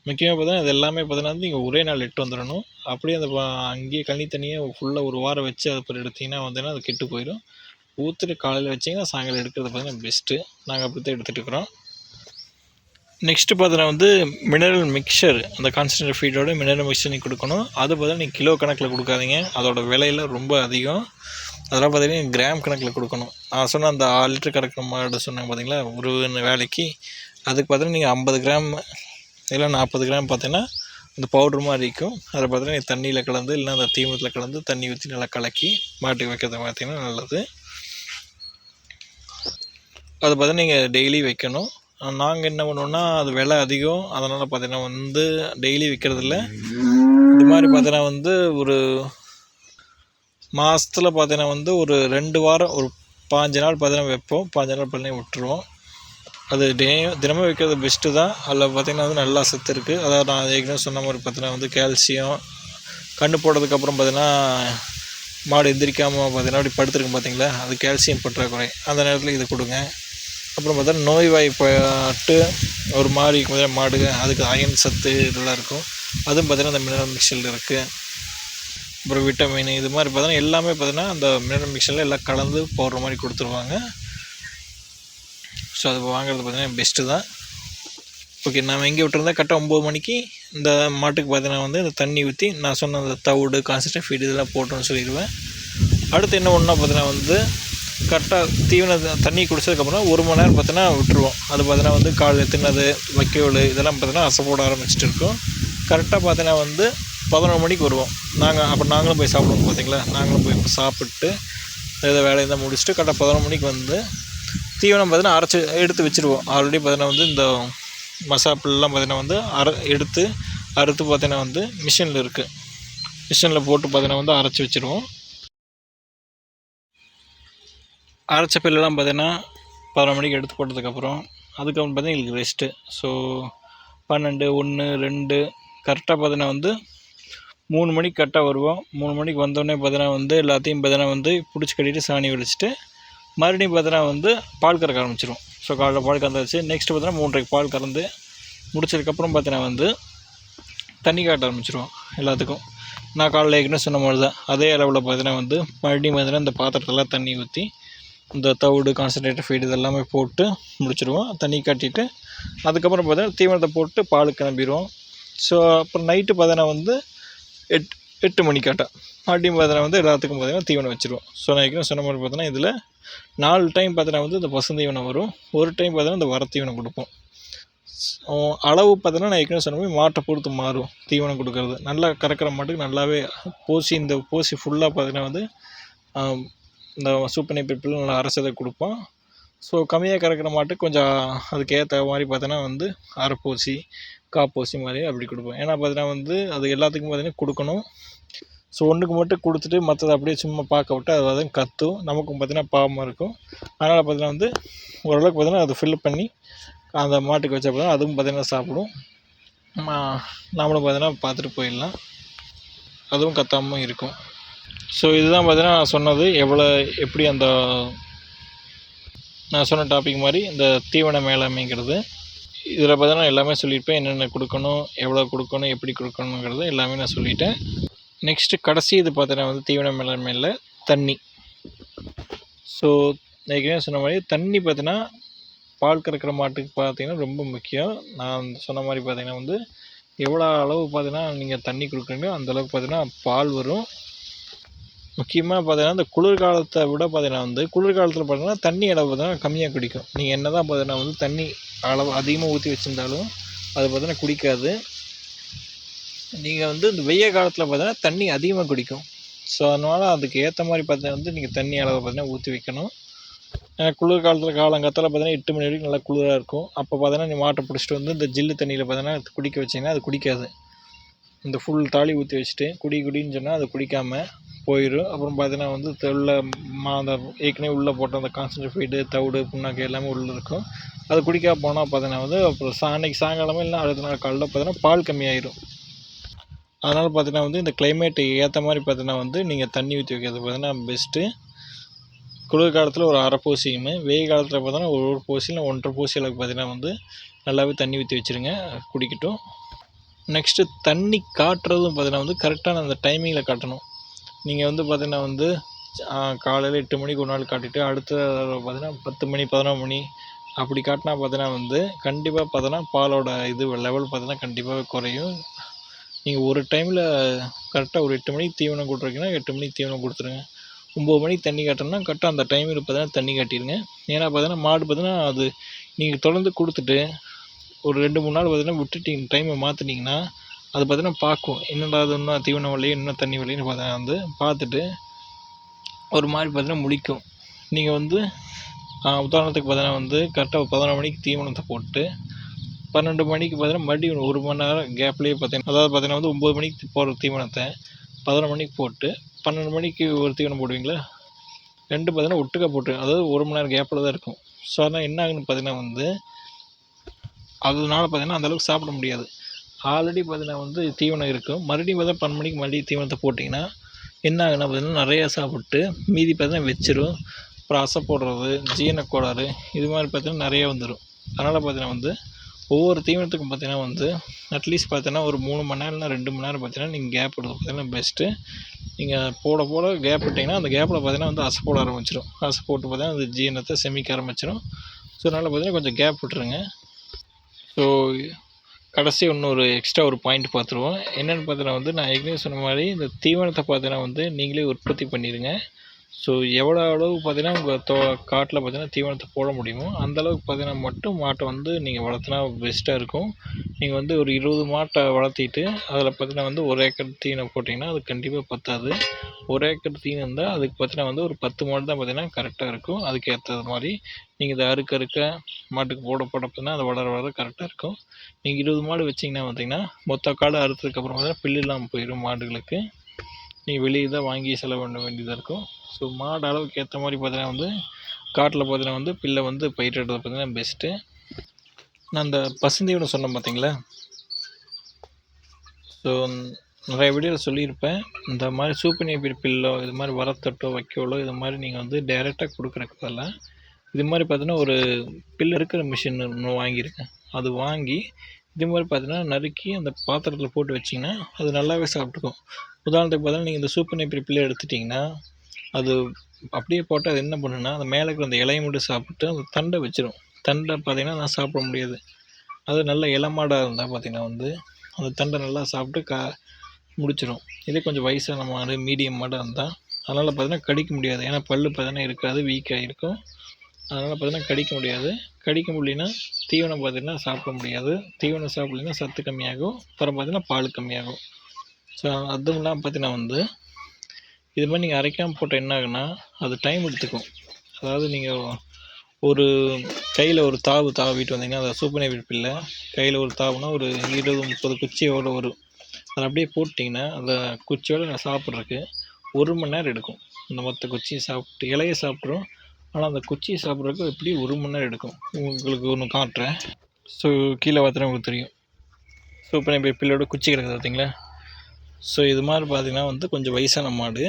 முக்கியமாக பார்த்தீங்கன்னா இது எல்லாமே பார்த்தீங்கன்னா வந்து நீங்கள் ஒரே நாள் எட்டு வந்துடணும் அப்படியே அந்த அங்கேயே கழனி தண்ணியை ஃபுல்லாக ஒரு வாரம் வச்சு அது அப்புறம் எடுத்திங்கன்னா வந்தீங்கன்னா அது கெட்டு போயிடும். ஊற்றிட்டு காலையில் வச்சிங்கன்னா சாயங்காலம் எடுக்கிறது பார்த்தீங்கன்னா பெஸ்ட்டு நாங்கள் அப்படி தான் எடுத்துகிட்டு இருக்கிறோம். நெக்ஸ்ட்டு பார்த்தீங்கன்னா வந்து மினரல் மிக்சர் அந்த கான்சன்ட்ரேட் ஃபீடோட மினரல் மிக்சர் நீங்கள் கொடுக்கணும். அது பார்த்தீங்கன்னா நீங்கள் கிலோ கணக்கில் கொடுக்காதீங்க. அதோட விலையில ரொம்ப அதிகம். அதெல்லாம் பார்த்தீங்கன்னா கிராம் கணக்கில் கொடுக்கணும். நான் சொன்ன அந்த ஆறு லிட்டர் கணக்கு மாடு சொன்னாங்க பார்த்தீங்களா? ஒரு வேலைக்கு. அதுக்கு பார்த்தீங்கன்னா நீங்கள் ஐம்பது கிராம் இல்லை நாற்பது கிராம் பார்த்தீங்கன்னா அந்த பவுட்ரு மாதிரி இருக்கும். அதை பார்த்தீங்கன்னா தண்ணியில் கலந்து இல்லைன்னா அந்த தீமத்தில் கலந்து தண்ணி ஊற்றி நல்லா கலக்கி மாட்டுக்கு வைக்கிறது பார்த்தீங்கன்னா நல்லது. அதை பார்த்தீங்கன்னா நீங்கள் டெய்லி வைக்கணும். நாங்கள் என்ன பண்ணுவோன்னா அது விலை அதிகம். அதனால் பார்த்தீங்கன்னா வந்து டெய்லி விற்கிறதில்ல இது மாதிரி பார்த்தீங்கன்னா வந்து ஒரு மாதத்துல பார்த்தீங்கன்னா வந்து ஒரு ரெண்டு வாரம் ஒரு பாஞ்சு நாள் பார்த்தீங்கன்னா வைப்போம். பாஞ்சு நாள் பண்ணி விட்டுருவோம். அது டே தினமும் வைக்கிறது பெஸ்ட்டு தான். அதில் பார்த்திங்கன்னா வந்து நல்லா சத்து இருக்குது அதாவது நான் ஏற்கனவே சொன்ன மாதிரி பார்த்தீங்கன்னா வந்து கால்சியம் கன்று போட்டதுக்கப்புறம் பார்த்தீங்கன்னா மாடு எந்திரிக்காமல் பார்த்தீங்கன்னா அப்படி படுத்துருக்கும் பார்த்தீங்களா அது கால்சியம் பற்றாக்குறை. அந்த நேரத்தில் இது கொடுங்க. அப்புறம் பார்த்தா நோய்வாய்ப்பட்டு ஒரு மாதிரி இருக்கும் மாடு அதுக்கு அயன் சத்து இதெல்லாம் இருக்கும். அதுவும் பார்த்தீங்கன்னா அந்த மினரல் மிக்சரில் இருக்குது அப்புறம் விட்டமின் இது மாதிரி பார்த்தீங்கன்னா எல்லாமே பார்த்தீங்கன்னா அந்த மினரல் மிக்சரில் எல்லாம் கலந்து போடுற மாதிரி கொடுத்துருவாங்க. ஸோ அது வாங்குறது பார்த்தீங்கன்னா பெஸ்ட்டு தான். ஓகே நான் எங்கே விட்டுருந்தா கரெக்டாக ஒம்பது மணிக்கு இந்த மாட்டுக்கு பார்த்தீங்கன்னா வந்து இந்த தண்ணி ஊற்றி நான் சொன்ன அந்த தவிடு கான்சன்ட்ரேட் ஃபீடு இதெல்லாம் போட்டோன்னு சொல்லிடுவேன். அடுத்து என்ன ஒன்றா பார்த்தீங்கன்னா வந்து கரெக்டாக தீவன தண்ணி குடித்ததுக்கப்புறம் ஒரு மணி நேரம் பார்த்தீங்கன்னா விட்டுருவோம். அது பார்த்தீங்கன்னா வந்து கால் தின்னது வைக்கோல் இதெல்லாம் பார்த்தீங்கன்னா அசைப்போட ஆரம்பிச்சிட்டு இருக்கும். கரெக்டாக பார்த்தீங்கன்னா வந்து பதினொரு மணிக்கு வருவோம். நாங்கள் அப்போ நாங்களும் போய் சாப்பிடுவோம் பார்த்தீங்களா? நாங்களும் போய் சாப்பிட்டு ஏதோ வேலையை தான் முடிச்சுட்டு கரெக்டாக பதினொரு மணிக்கு வந்து தீவனம் பார்த்தீங்கன்னா அரைச்சி எடுத்து வச்சுருவோம். ஆல்ரெடி பார்த்தீங்கன்னா வந்து இந்த மசாப்பிள்லாம் பார்த்தீங்கன்னா வந்து அரை எடுத்து அறுத்து பார்த்தீங்கன்னா வந்து மிஷினில் இருக்குது மிஷினில் போட்டு பார்த்தீங்கன்னா வந்து அரைச்சி வச்சுருவோம். அரைச்ச பில்லெலாம் பார்த்தீங்கன்னா பதினொரு மணிக்கு எடுத்து போட்டதுக்கப்புறம் அதுக்கப்புறம் பார்த்தீங்கன்னா எங்களுக்கு ரெஸ்ட்டு ஸோ பன்னெண்டு ஒன்று ரெண்டு கரெக்டாக பார்த்தீங்கன்னா வந்து மூணு மணிக்கு கரெக்டாக வருவோம். மூணு மணிக்கு வந்தோடனே பார்த்தீங்கன்னா வந்து எல்லாத்தையும் பார்த்தீங்கன்னா வந்து பிடிச்சி கட்டிட்டு சாணி வலிச்சிட்டு மறுபடியும் பார்த்தீங்கன்னா வந்து பால் கறக்க ஆரம்பிச்சிடும் ஸோ காலையில் பால் கறந்தாச்சு. நெக்ஸ்ட்டு பார்த்தீங்கன்னா மூன்றரைக்கு பால் கறந்து முடிச்சதுக்கப்புறம் பார்த்தீங்கன்னா வந்து தண்ணி காட்ட ஆரம்பிச்சிருவோம் எல்லாத்துக்கும். நான் காலைல ஏற்கனவே சொன்ன மாதிரி தான் அதே அளவில் பார்த்தீங்கன்னா வந்து மறுபடியும் பார்த்தீங்கன்னா இந்த பாத்திரத்தெல்லாம் தண்ணி ஊற்றி இந்த தவிடு கான்சன்ட்ரேட் ஃபீடு இதெல்லாமே போட்டு முடிச்சிடுவோம் தண்ணி காட்டிட்டு அதுக்கப்புறம் பார்த்தீங்கன்னா தீவனத்தை போட்டு பால் கிளம்பிடுவோம் ஸோ அப்புறம் நைட்டு பார்த்தீங்கன்னா வந்து எட் எட்டு மணிக்காட்டம் மறுபடியும் பார்த்தீங்கன்னா வந்து எல்லாத்துக்கும் பார்த்தீங்கன்னா தீவனம் வச்சுருவோம். ஸோ நான் ஏற்கனவே சொன்ன மாதிரி பார்த்தீங்கன்னா இதில் நாலு டைம் பார்த்தீங்கன்னா வந்து இந்த பசுந்தீவனம் வரும். ஒரு டைம் பார்த்தீங்கன்னா இந்த வர தீவனம் கொடுப்போம். அளவு பார்த்தீங்கன்னா நான் ஏற்கனவே சொன்ன மாதிரி மாட்டை பொறுத்து மாறும் தீவனம் கொடுக்கறது. நல்லா கறக்கிற மாட்டுக்கு நல்லாவே போசி இந்த போசி ஃபுல்லாக பார்த்தீங்கன்னா வந்து இந்த சூப்பனை பிப்பிள் நல்லா அரைச்சதை கொடுப்போம். ஸோ கம்மியாக கறக்கிற மாட்டுக்கு கொஞ்சம் அதுக்கு ஏற்ற மாதிரி பார்த்தோன்னா வந்து அரைப்பூசி காப்பூசி மாதிரி அப்படி கொடுப்போம். ஏன்னா பார்த்தீங்கன்னா வந்து அது எல்லாத்துக்கும் பார்த்தீங்கன்னா கொடுக்கணும். ஸோ ஒன்றுக்கு மட்டும் கொடுத்துட்டு மற்றதை அப்படியே சும்மா பார்க்க விட்டு அது வந்து கத்தும். நமக்கும் பார்த்தீங்கன்னா பாவமாக இருக்கும். அதனால் பார்த்தீங்கன்னா வந்து ஓரளவுக்கு பார்த்தீங்கன்னா அதை ஃபில் பண்ணி அந்த மாட்டுக்கு வச்சா பார்த்தா அதுவும் பார்த்தீங்கன்னா சாப்பிடும். நாமளும் பார்த்தீங்கன்னா பார்த்துட்டு போயிடலாம். அதுவும் கத்தாமல் இருக்கும். ஸோ இதுதான் பார்த்தீங்கன்னா நான் சொன்னது. எவ்வளோ எப்படி அந்த நான் சொன்ன டாபிக் மாதிரி இந்த தீவன மேலாமைங்கிறது இதில் பார்த்தீங்கன்னா எல்லாமே சொல்லியிருப்பேன். என்னென்ன கொடுக்கணும் எவ்வளோ கொடுக்கணும் எப்படி கொடுக்கணுங்கிறது எல்லாமே நான் சொல்லிட்டேன். நெக்ஸ்ட்டு கடைசி இது பார்த்தீங்கன்னா வந்து தீவன மேலாண்மையில் தண்ணி. ஸோ ஏற்கனவே சொன்ன மாதிரி தண்ணி பார்த்தீங்கன்னா பால் கறக்கிற மாட்டுக்கு பார்த்தீங்கன்னா ரொம்ப முக்கியம். நான் சொன்ன மாதிரி பார்த்தீங்கன்னா வந்து எவ்வளோ அளவு பார்த்தீங்கன்னா நீங்கள் தண்ணி கொடுக்குறீங்களோ அந்தளவுக்கு பார்த்திங்கன்னா பார்த்தீங்கன்னா பால் வரும். முக்கியமாக பார்த்தீங்கன்னா இந்த குளிர்காலத்தை விட பார்த்தீங்கன்னா வந்து குளிர்காலத்தில் பார்த்தீங்கன்னா தண்ணி அளவு பார்த்தீங்கன்னா கம்மியாக குடிக்கும். நீங்கள் என்ன தான் பார்த்தீங்கன்னா வந்து தண்ணி அளவு அதிகமாக ஊற்றி வச்சுருந்தாலும் அது பார்த்தீங்கன்னா குடிக்காது. நீங்கள் வந்து இந்த வெய்ய காலத்தில் பார்த்தீங்கன்னா தண்ணி அதிகமாக குடிக்கும். ஸோ அதனால் அதுக்கு ஏற்ற மாதிரி பார்த்தீங்கன்னா வந்து நீங்கள் தண்ணி அளவை பார்த்தீங்கன்னா ஊற்றி வைக்கணும். ஏன்னா குளிர் காலத்தில் பார்த்தீங்கன்னா எட்டு மணி வரைக்கும் நல்லா குளிராக இருக்கும். அப்போ பார்த்தீங்கன்னா நீ மாட்டை பிடிச்சிட்டு வந்து இந்த ஜில்லு தண்ணியில் பார்த்தீங்கன்னா குடிக்க வச்சிங்கன்னா அது குடிக்காது. இந்த ஃபுல் தாலி ஊற்றி வச்சுட்டு குடி குடின்னு சொன்னால் அது குடிக்காமல் போயிடும் அப்புறம் பார்த்தீங்கன்னா வந்து உள்ள மா அந்த ஏற்கனவே உள்ளே போட்ட அந்த கான்சன்ட்ரேட் தவிடு புண்ணாக்கு எல்லாமே உள்ளே இருக்கும். அது குடிக்காம போனால் பார்த்தீங்கன்னா வந்து அப்புறம் சா சாயங்காலமே இல்லை அடுத்த நாள் காலையில் பார்த்தீங்கன்னா பால் கம்மியாயிரும். அதனால் பார்த்தீங்கன்னா வந்து இந்த கிளைமேட்டுக்கு ஏற்ற மாதிரி பார்த்தீங்கன்னா வந்து நீங்கள் தண்ணி ஊற்றி வைக்கிறது பார்த்தீங்கன்னா பெஸ்ட்டு குளிர்காலத்தில் ஒரு அரை பூசியுமே. வெயில் காலத்தில் பார்த்தோன்னா ஒரு ஒரு பூசி இல்லை ஒன்றரை பூசி அளவுக்கு பார்த்தீங்கன்னா வந்து நல்லாவே தண்ணி ஊற்றி வச்சுருங்க. குடிக்கட்டும். நெக்ஸ்ட்டு தண்ணி காட்டுறதும் பார்த்தீங்கன்னா வந்து கரெக்டான அந்த டைமிங்கில் காட்டணும். நீங்கள் வந்து பார்த்தீங்கன்னா வந்து காலையில் எட்டு மணிக்கு ஒரு நாள் காட்டிவிட்டு அடுத்த பார்த்தீங்கன்னா பத்து மணி பதினொரு மணி அப்படி காட்டினா பார்த்தீங்கன்னா வந்து கண்டிப்பாக பார்த்தோன்னா பாலோட இது லெவல் பார்த்தீங்கன்னா கண்டிப்பாக குறையும். நீங்கள் ஒரு டைமில் கரெக்டாக ஒரு எட்டு மணிக்கு தீவனம் கொடுத்துருக்கீங்கன்னா எட்டு மணிக்கு தீவனம் கொடுத்துருங்க. ஒம்பது மணிக்கு தண்ணி காட்டணும்னா கரெக்டாக அந்த டைமில் பார்த்தீங்கன்னா தண்ணி காட்டிடுங்க ஏன்னா பார்த்தீங்கன்னா மாடு பார்த்தீங்கன்னா அது நீங்கள் தொடர்ந்து கொடுத்துட்டு ஒரு ரெண்டு மூணு நாள் பார்த்தீங்கன்னா விட்டுட்டீங்க டைமை மாற்றினீங்கன்னா அது பார்த்தீங்கன்னா பார்க்கும். என்னடா அது இன்னும் தீவனம் வரலையே இன்னும் தண்ணி வரலையேன்னு பார்த்தீங்கன்னா வந்து பார்த்துட்டு ஒரு மாதிரி பார்த்தீங்கன்னா முழிக்கும். நீங்கள் வந்து உதாரணத்துக்கு பார்த்தீங்கன்னா வந்து கரெக்டாக பதினொரு மணிக்கு தீவனத்தை போட்டு பன்னெண்டு மணிக்கு பார்த்தீங்கன்னா மறுபடியும் ஒரு மணி நேரம் கேப்லேயே பார்த்தீங்கன்னா அதாவது பார்த்தீங்கன்னா வந்து ஒம்பது மணிக்கு போடுற தீவனத்தை பதினொரு மணிக்கு போட்டு பன்னெண்டு மணிக்கு ஒரு தீவனம் போடுவீங்களா? ரெண்டு பார்த்தீங்கன்னா ஒட்டுக்கா போட்டு அதாவது ஒரு மணி நேரம் கேப்பில் தான் இருக்கும். ஸோ அதனால் என்ன ஆகுன்னு பார்த்தீங்கன்னா வந்து அதனால பார்த்தீங்கன்னா அந்தளவுக்கு சாப்பிட முடியாது. ஆல்ரெடி பார்த்தீங்கன்னா வந்து தீவனம் இருக்கும் மறுபடியும் பார்த்தா பன்னெண்டு மணிக்கு மறுபடியும் தீவனத்தை போட்டிங்கன்னா என்ன ஆகுனா பார்த்தீங்கன்னா நிறையா சாப்பிட்டு மீதி பார்த்தீங்கன்னா வச்சிரும். அப்புறம் அசை போடுறது ஜீரண இது மாதிரி பார்த்தீங்கன்னா நிறைய வந்துடும் அதனால் பார்த்தீங்கன்னா வந்து ஒவ்வொரு தீவனத்துக்கும் பார்த்தீங்கன்னா வந்து அட்லீஸ்ட் பார்த்தீங்கன்னா ஒரு மூணு மணி நேரம் இல்லை ரெண்டு மணி நேரம் பார்த்தீங்கன்னா நீங்கள் கேப் விடுறது பார்த்தீங்கன்னா பெஸ்ட்டு நீங்கள் போட போட கேப் விட்டிங்கன்னா அந்த கேப்பில் பார்த்தீங்கன்னா வந்து அசை போட ஆரம்பிச்சிடும் அசை போட்டு பார்த்தீங்கன்னா அந்த ஜீரணத்தை செமிக்க ஆரம்பிச்சிடும் ஸோ அதனால் பார்த்தீங்கன்னா கொஞ்சம் கேப் விட்டுருங்க. ஸோ கடைசி இன்னொரு எக்ஸ்ட்ரா ஒரு பாயிண்ட் பார்த்துருவோம். என்னென்னு பார்த்தீங்கன்னா வந்து நான் ஏற்கனவே சொன்ன மாதிரி இந்த தீவனத்தை பார்த்தீங்கன்னா வந்து நீங்களே உற்பத்தி பண்ணிடுங்க. ஸோ எவ்வளோ அளவுக்கு பார்த்தீங்கன்னா உங்கள் தோ காட்டில் பார்த்தீங்கன்னா தீவனத்தை போட முடியுமோ அந்த அளவுக்கு பார்த்தீங்கன்னா மட்டும் மாட்டை வந்து நீங்கள் வளர்த்துனா பெஸ்ட்டாக இருக்கும். நீங்கள் வந்து ஒரு இருபது மாட்டை வளர்த்திட்டு அதில் பார்த்தீங்கன்னா வந்து ஒரு ஏக்கர் தீவனம் போட்டிங்கன்னா அது கண்டிப்பாக பத்தாது. ஒரு ஏக்கர் தீவனம் இருந்தால் அதுக்கு பார்த்தீங்கன்னா வந்து ஒரு பத்து மாடு தான் பார்த்தீங்கன்னா கரெக்டாக இருக்கும். அதுக்கு ஏற்றது மாதிரி நீங்கள் இதை அறுக்க அறுக்க மாட்டுக்கு போட போட பார்த்தீங்கன்னா அது வளர வளர கரெக்டாக இருக்கும். நீங்கள் இருபது மாடு வச்சிங்கன்னா பார்த்தீங்கன்னா மொத்த காடு அறுத்ததுக்கப்புறம் பார்த்தீங்கன்னா புல்லு இல்லாமல் போயிடும் மாடுகளுக்கு. நீங்கள் வெளியே தான் வாங்கி செலவு பண்ண வேண்டியதாக இருக்கும். ஸோ மாடு அளவுக்கு ஏற்ற மாதிரி பார்த்தீங்கன்னா வந்து காட்டில் பார்த்தீங்கன்னா வந்து பில்லை வந்து பயிரிடுறது பார்த்தீங்கன்னா பெஸ்ட்டு நான் அந்த பசுந்தீவனம் சொன்னேன் பார்த்தீங்களா ஸோ நிறைய வீடியோவில் சொல்லியிருப்பேன். இந்த மாதிரி சூப்பர் பில்லோ இது மாதிரி வரத்தட்டோ வைக்கோலோ இது மாதிரி நீங்கள் வந்து டைரெக்டாக கொடுக்குறக்கு பதிலாக இது மாதிரி பார்த்தீங்கன்னா ஒரு பில் இருக்கிற மிஷின் ஒன்று வாங்கியிருக்கேன். அது வாங்கி இது மாதிரி பார்த்தீங்கன்னா நறுக்கி அந்த பாத்திரத்தில் போட்டு வச்சிங்கன்னா அது நல்லாவே சாப்பிட்டுக்கும். உதாரணத்துக்கு பார்த்தீங்கன்னா நீங்கள் இந்த சூப்பர் நேப்பியர் பில்லை எடுத்துட்டிங்கன்னா அது அப்படியே போட்டால் அது என்ன பண்ணுன்னா அந்த மேலே இருக்கிற அந்த இலையை மட்டும் சாப்பிட்டு அந்த தண்டை வச்சிடும் தண்டை பார்த்தீங்கன்னா நான் சாப்பிட முடியாது. அது நல்ல இள மாடாக இருந்தால் பார்த்தீங்கன்னா வந்து அந்த தண்டை நல்லா சாப்பிட்டு கா முடிச்சிடும் இதே கொஞ்சம் வயசான மாடு மீடியம் மாடாக இருந்தால் அதனால் பார்த்தீங்கன்னா கடிக்க முடியாது. ஏன்னா பல் பார்த்தீங்கன்னா இருக்காது வீக்காக இருக்கும் அதனால் பார்த்தீங்கன்னா கடிக்க முடியாது. கடிக்க முடியலன்னா தீவனம் பார்த்திங்கன்னா சாப்பிட முடியாது. தீவனம் சாப்பிட்லைன்னா சத்து கம்மியாகும். அப்புறம் பார்த்தீங்கன்னா பால் கம்மியாகும். ஸோ அதுவும் இல்லாமல் பார்த்தீங்கன்னா வந்து இது மாதிரி நீங்கள் அரைக்காமல் போட்டால் என்ன ஆகுன்னா அது டைம் எடுத்துக்கும். அதாவது நீங்கள் ஒரு கையில் ஒரு தாவு தாவிட்டு வந்தீங்கன்னா அது சூப்பர் நேவிட் கையில் ஒரு தாவுனா ஒரு இருபது முப்பது குச்சியோடு வரும். அதை அப்படியே போட்டிங்கன்னா அந்த குச்சியோடு நான் சாப்பிட்றதுக்கு ஒரு மணி நேரம் எடுக்கும். இந்த மொத்த குச்சியை சாப்பிட்டு இலையை சாப்பிட்ரும் ஆனால் அந்த குச்சியை சாப்பிட்றதுக்கு எப்படி ஒரு மணி நேரம் எடுக்கும். உங்களுக்கு ஒன்று காட்டுறேன். ஸோ கீழே பார்த்தா உங்களுக்கு தெரியும். சூப்பர் நேவிட் பில்லோட குச்சி கிடக்குது பார்த்தீங்களா ஸோ இது மாதிரி பார்த்தீங்கன்னா வந்து கொஞ்சம் வயசான மாடு.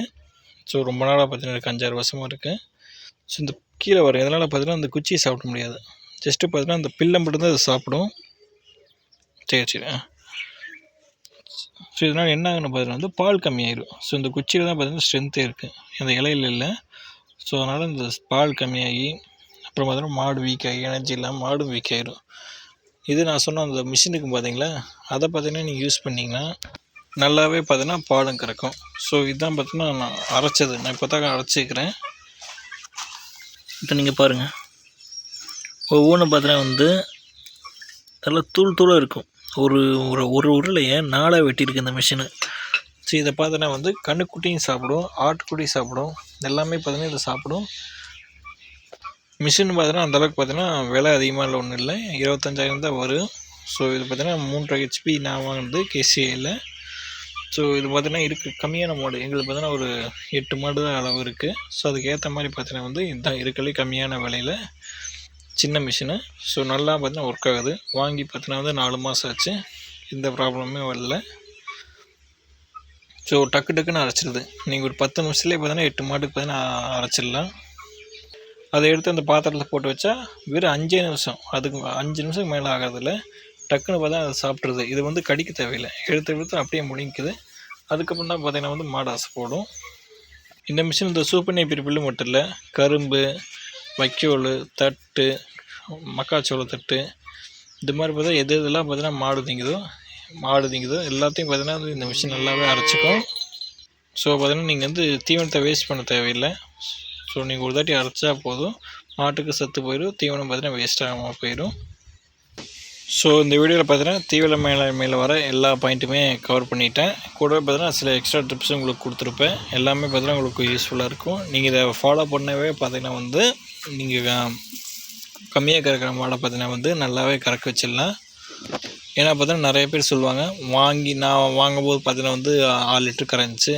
ஸோ ரொம்ப நாளாக பார்த்தீங்கன்னா எனக்கு அஞ்சாறு வருஷமாக இருக்குது ஸோ இந்த கீழே வரும் எதனால் பார்த்தீங்கன்னா அந்த குச்சியை சாப்பிட முடியாது. ஜஸ்ட்டு பார்த்தீங்கன்னா அந்த பில்லை மட்டும்தான் அது சாப்பிடும். சரி சரி. ஆ. ஸோ இதனால் என்ன ஆகுன்னு பார்த்தீங்கன்னா வந்து பால் கம்மியாயிடும் ஸோ இந்த குச்சியில் தான் பார்த்தீங்கன்னா ஸ்ட்ரென்த்தே இருக்குது இந்த இலையில இல்லை. ஸோ அதனால் இந்த பால் கம்மியாகி அப்புறம் பார்த்தீங்கன்னா மாடு வீக் ஆகி எனர்ஜி இல்லாமல் மாடும் வீக் ஆகிடும் இது நான் சொன்ன அந்த மிஷினுக்கு பார்த்தீங்களா? அதை பார்த்தீங்கன்னா நீங்கள் யூஸ் பண்ணிங்கன்னா நல்லாவே பார்த்தீங்கன்னா பாலும் கறக்கும். ஸோ இதுதான் பார்த்தீங்கன்னா நான் அரைச்சது. நான் இப்போ தான் அரைச்சிக்கிறேன் இப்போ நீங்கள் பாருங்கள் ஒவ்வொன்றும் பார்த்தீங்கன்னா வந்து நல்லா தூள் தூளாக இருக்கும். ஒரு ஒரு ஒரு உருளையை நாளாக வெட்டியிருக்கு இந்த மிஷினு ஸோ இதை பார்த்தோன்னா வந்து கண்ணுக்குட்டியும் சாப்பிடும் ஆட்டுக்குட்டியும் சாப்பிடும். எல்லாமே பார்த்தீங்கன்னா இதை சாப்பிடும். மிஷின் பார்த்தீங்கன்னா அந்தளவுக்கு பார்த்தீங்கன்னா விலை அதிகமாக இல்லை ஒன்றும் இல்லை. இருபத்தஞ்சாயிரம் தான் வரும். ஸோ இது பார்த்தீங்கன்னா மூன்றரை ஹெச்பி நான் வாங்கினது கேசிஏயில் ஸோ இது பார்த்தீங்கன்னா இருக்குது கம்மியான மாடு எங்களுக்கு பார்த்தீங்கன்னா ஒரு எட்டு மாடு தான் அளவு இருக்குது ஸோ அதுக்கேற்ற மாதிரி பார்த்தீங்கன்னா வந்து இதுதான் இருக்கலே கம்மியான விலையில் சின்ன மிஷினு ஸோ நல்லா பார்த்தீங்கன்னா ஒர்க் ஆகுது. வாங்கி பார்த்தீங்கன்னா வந்து நாலு மாதம் ஆச்சு. எந்த ப்ராப்ளமே வரல. ஸோ டக்கு டக்குன்னு அரைச்சிடுது நீங்கள் ஒரு பத்து நிமிஷத்துலேயே பார்த்தீங்கன்னா எட்டு மாட்டுக்கு பார்த்தீங்கன்னா அரைச்சிடலாம். அதை எடுத்து அந்த பாத்திரத்தில் போட்டு வச்சா வெறும் அஞ்சே நிமிஷம். அதுக்கு அஞ்சு நிமிஷம் மேலே ஆகிறதில்ல. டக்குன்னு பார்த்தா அதை சாப்பிட்ருது இது வந்து கடிக்க தேவையில்லை. எடுத்து எடுத்து அப்படியே முழுங்கிக்குது அதுக்கப்புறம் தான் பார்த்தீங்கன்னா வந்து மாடு அசை போடும். இந்த மிஷின் இந்த சூப்பர் நெய் பிரிப்பில் மட்டும் இல்லை கரும்பு வைக்கோல் தட்டு மக்காச்சோள தட்டு இந்த மாதிரி பார்த்தா எது எதெல்லாம் பார்த்தீங்கன்னா மாடு திங்குதோ மாடு திங்குதோ எல்லாத்தையும் பார்த்தீங்கன்னா இந்த மிஷின் நல்லாவே அரைச்சிக்கும். ஸோ பார்த்தீங்கன்னா நீங்கள் வந்து தீவனத்தை வேஸ்ட் பண்ண தேவையில்லை. ஸோ நீங்கள் ஒரு தாட்டி அரைச்சா போதும். மாட்டுக்கு சத்து போயிடும். தீவனம் பார்த்தீங்கன்னா வேஸ்ட் ஆகாமல் போயிடும். ஸோ இந்த வீடியோவில் பார்த்தீங்கன்னா தீவிர மேலாண்மையில் வர எல்லா பாயிண்ட்டுமே கவர் பண்ணிட்டேன். கூட பார்த்தீங்கன்னா சில எக்ஸ்ட்ரா டிப்ஸும் உங்களுக்கு கொடுத்துருப்பேன். எல்லாமே பார்த்தீங்கன்னா உங்களுக்கு யூஸ்ஃபுல்லாக இருக்கும். நீங்கள் இதை ஃபாலோ பண்ணவே பார்த்தீங்கன்னா வந்து நீங்கள் கம்மியாக கறக்கிற மாடை பார்த்தீங்கன்னா வந்து நல்லாவே கறக்க வச்சிடலாம். ஏன்னா பார்த்தீங்கன்னா நிறைய பேர் சொல்லுவாங்க வாங்கி நான் வாங்கும்போது பார்த்தீங்கன்னா வந்து ஆறு லிட்டர் கரைஞ்சி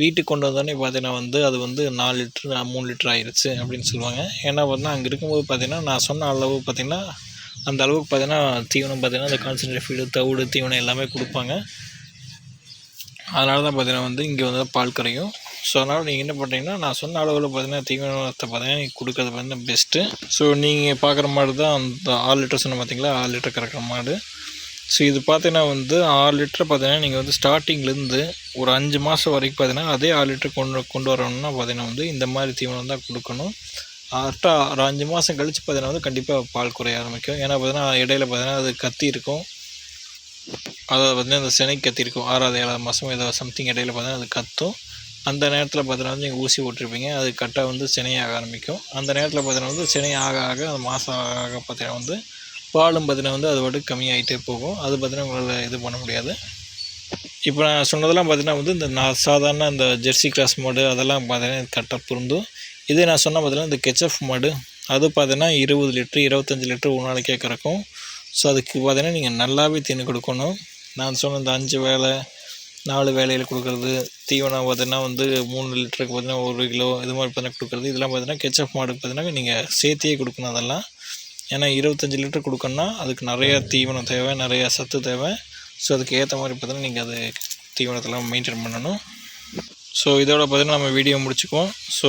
வீட்டுக்கு கொண்டு வந்தோடனே பார்த்தீங்கன்னா வந்து அது வந்து நாலு லிட்ரு மூணு லிட்டர் ஆயிடுச்சு அப்படின்னு சொல்லுவாங்க. ஏன்னா பார்த்தீங்கன்னா அங்கே இருக்கும்போது பார்த்தீங்கன்னா நான் சொன்ன அளவு பார்த்திங்கன்னா அந்த அளவுக்கு பார்த்தீங்கன்னா தீவனம் பார்த்தீங்கன்னா அந்த கான்சன்ட்ரேட் ஃபீடு தவிடு தீவனம் எல்லாமே கொடுப்பாங்க. அதனால தான் பார்த்தீங்கன்னா வந்து இங்கே வந்து பால் கரையும். ஸோ அதனால் நீங்கள் என்ன பண்ணுறீங்கன்னா நான் சொன்ன அளவில் பார்த்தீங்கன்னா தீவனத்தை பார்த்தீங்கன்னா நீங்கள் கொடுக்கறது பார்த்தீங்கன்னா பெஸ்ட்டு ஸோ நீங்கள் பார்க்குற மாடு தான் அந்த ஆறு லிட்டர் சொன்ன பார்த்தீங்களா? ஆறு லிட்டர் கறக்கிற மாடு. ஸோ இது பார்த்தீங்கன்னா வந்து ஆறு லிட்டர் பார்த்தீங்கன்னா நீங்கள் வந்து ஸ்டார்டிங்லேருந்து ஒரு அஞ்சு மாதம் வரைக்கும் பார்த்தீங்கன்னா அதே ஆறு லிட்டர் கொண்டு கொண்டு வரணும்னா பார்த்தீங்கன்னா வந்து இந்த மாதிரி தீவனம் தான் கொடுக்கணும். கரெக்டாக ஒரு அஞ்சு மாதம் கழித்து பார்த்தீங்கன்னா வந்து கண்டிப்பாக பால் குறைய ஆரம்பிக்கும். ஏன்னா பார்த்தீங்கன்னா இடையில பார்த்தீங்கன்னா அது கத்தி இருக்கும். அதாவது பார்த்தீங்கன்னா அந்த சினை கத்தி இருக்கும். ஆறாவது ஏழாவது மாதம் ஏதோ சம்திங் இடையில பார்த்தீங்கன்னா அது கத்தும். அந்த நேரத்தில் பார்த்தீங்கன்னா வந்து நீங்கள் ஊசி போட்டிருப்பீங்க. அது கட்டாக வந்து சினையாக ஆரம்பிக்கும். அந்த நேரத்தில் பார்த்தீங்கன்னா வந்து சினை ஆக ஆக அந்த மாதம் ஆக பார்த்தீங்கன்னா வந்து பாலும் பார்த்தீங்கன்னா வந்து அது பாட்டு கம்மியாகிட்டே போகும். அது பார்த்தீங்கன்னா உங்களால் இது பண்ண முடியாது. இப்போ நான் சொன்னதெல்லாம் பார்த்தீங்கன்னா வந்து இந்த நான் சாதாரண இந்த ஜெர்சி கிராஸ் மாடு அதெல்லாம் பார்த்தீங்கன்னா கரெக்டாக பொருந்தும். இதே நான் சொன்ன பார்த்தீங்கன்னா இந்த கெச்சப் மாடு அது பார்த்தீங்கன்னா இருபது லிட்ரு இருபத்தஞ்சி லிட்ரு ஒரு நாளைக்கே கறக்கும். ஸோ அதுக்கு பார்த்தீங்கன்னா நீங்கள் நல்லாவே தீனி கொடுக்கணும். நான் சொன்ன இந்த அஞ்சு வேலை நாலு வேலையில் கொடுக்குறது தீவனம் பார்த்தீங்கன்னா வந்து மூணு லிட்டருக்கு பார்த்தீங்கன்னா ஒரு கிலோ இது மாதிரி பார்த்தீங்கன்னா கொடுக்குறது. இதெல்லாம் பார்த்தீங்கன்னா கெச்சப் மாடுக்கு பார்த்தீங்கன்னா நீங்கள் சேர்த்தியே கொடுக்கணும் அதெல்லாம். ஏன்னா இருபத்தஞ்சி லிட்டர் கொடுக்கணுன்னா அதுக்கு நிறையா தீவனம் தேவை நிறையா சத்து தேவை. ஸோ அதுக்கு ஏற்ற மாதிரி பார்த்தீங்கன்னா நீங்கள் அது தீவனத்தெல்லாம் மெயின்டைன் பண்ணணும். ஸோ இதோட பார்த்தீங்கன்னா நம்ம வீடியோ முடிச்சுக்குவோம். ஸோ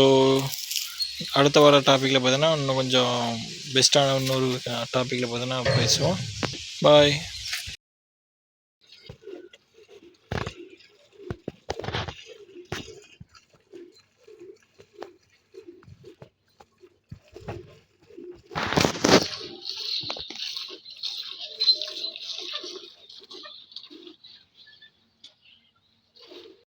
அடுத்த வர டாப்பிக்கில் பார்த்தீங்கன்னா இன்னும் கொஞ்சம் பெஸ்ட்டான இன்னொரு டாப்பிக்கில் பார்த்தீங்கன்னா பேசுவோம் பாய்